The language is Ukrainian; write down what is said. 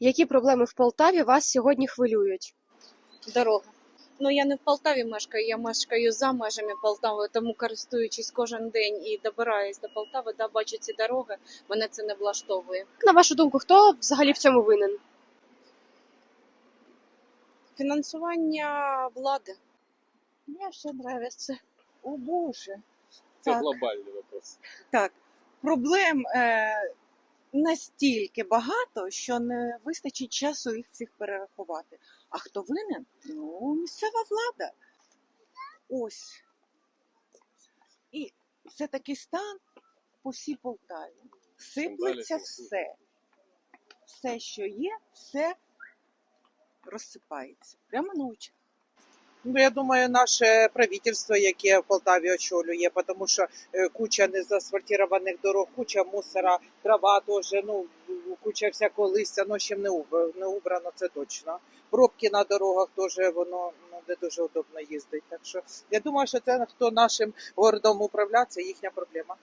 Які проблеми в Полтаві вас сьогодні хвилюють? дорога. Ну я не в Полтаві мешкаю, я мешкаю за межами Полтави, тому користуючись кожен день і добираюсь до Полтави, да бачу ці дороги, мене це не влаштовує. На вашу думку, хто взагалі в цьому винен? Фінансування влади. Мне все нравится. О Боже. Це Так. глобальний вопрос. Так, проблем е, настільки багато, що не вистачить часу їх всіх перерахувати. А хто винен? Ну, місцева влада. Ось. І це такий стан по всій Полтаві. Сиплеться все. Все, що є, все розсипається. Прямо на очах. Ну, я думаю, наше правительство, яке в Полтаві очолює, тому що е, куча незаасфальтованих дорог, куча мусора, трава теж, ну, куча всякого листя, ну, ще не убрано, не убрано, це точно. Пробки на дорогах теж воно ну, не дуже удобно їздить. Так що я думаю, що це хто нашим городом управляє, це їхня проблема.